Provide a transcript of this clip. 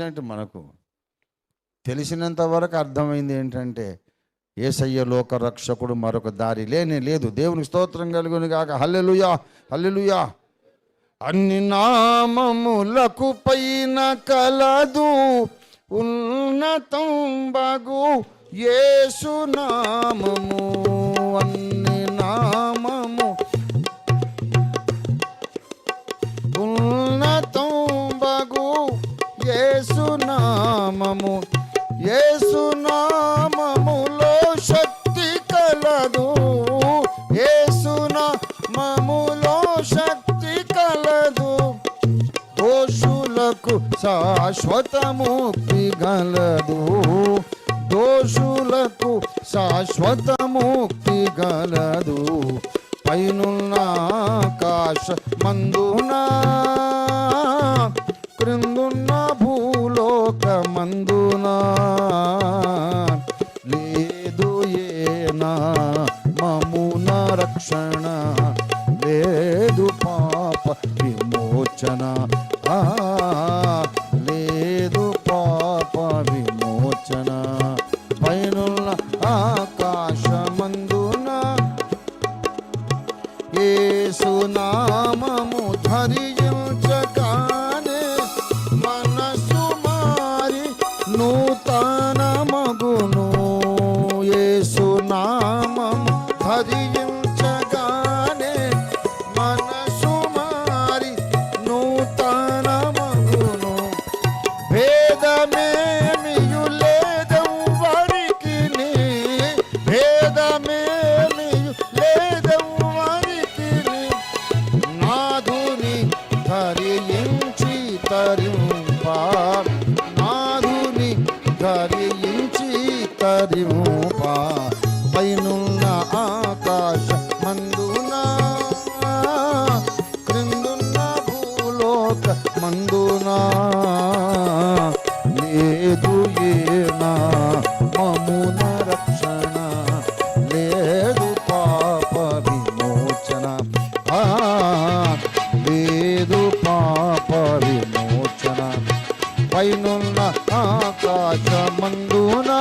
అంటే మనకు. తెలిసినంత వరకు అర్థమైంది ఏంటంటే ఏసయ్య లోక రక్షకుడు మరొక దారి లేనే లేదు. దేవునికి స్తోత్రం కలుగుని కాక హల్లెలుయా హల్లెలుయా. అన్ని నామములకు పైన కలదు ఉన్నతం బగు ఏసునామము యేసునామము యేసునామములో శక్తి కలదు. యేసునామములో శక్తి కలదు. దోషులకు శాశ్వత ముక్తి గలదు. దోషులకు శాశ్వత ముక్తి గలదు. పైనున్న ఆకాశ మందునా క్రిందున్న భూలోకమందునా? లేదు ఏనా మమున రక్షణ? లేదు పాప విమోచన. ఆ, లేదు పాప విమోచన. పైనున్న ఆకాశమందున? ఏసునామము ధరియ ధరించి తరింప నాదుని ధరించి తరింప పైనున్న ఆకాశ మందునా క్రిందున్న భూలోక మందునా పైనున్న ఆకాశమందునా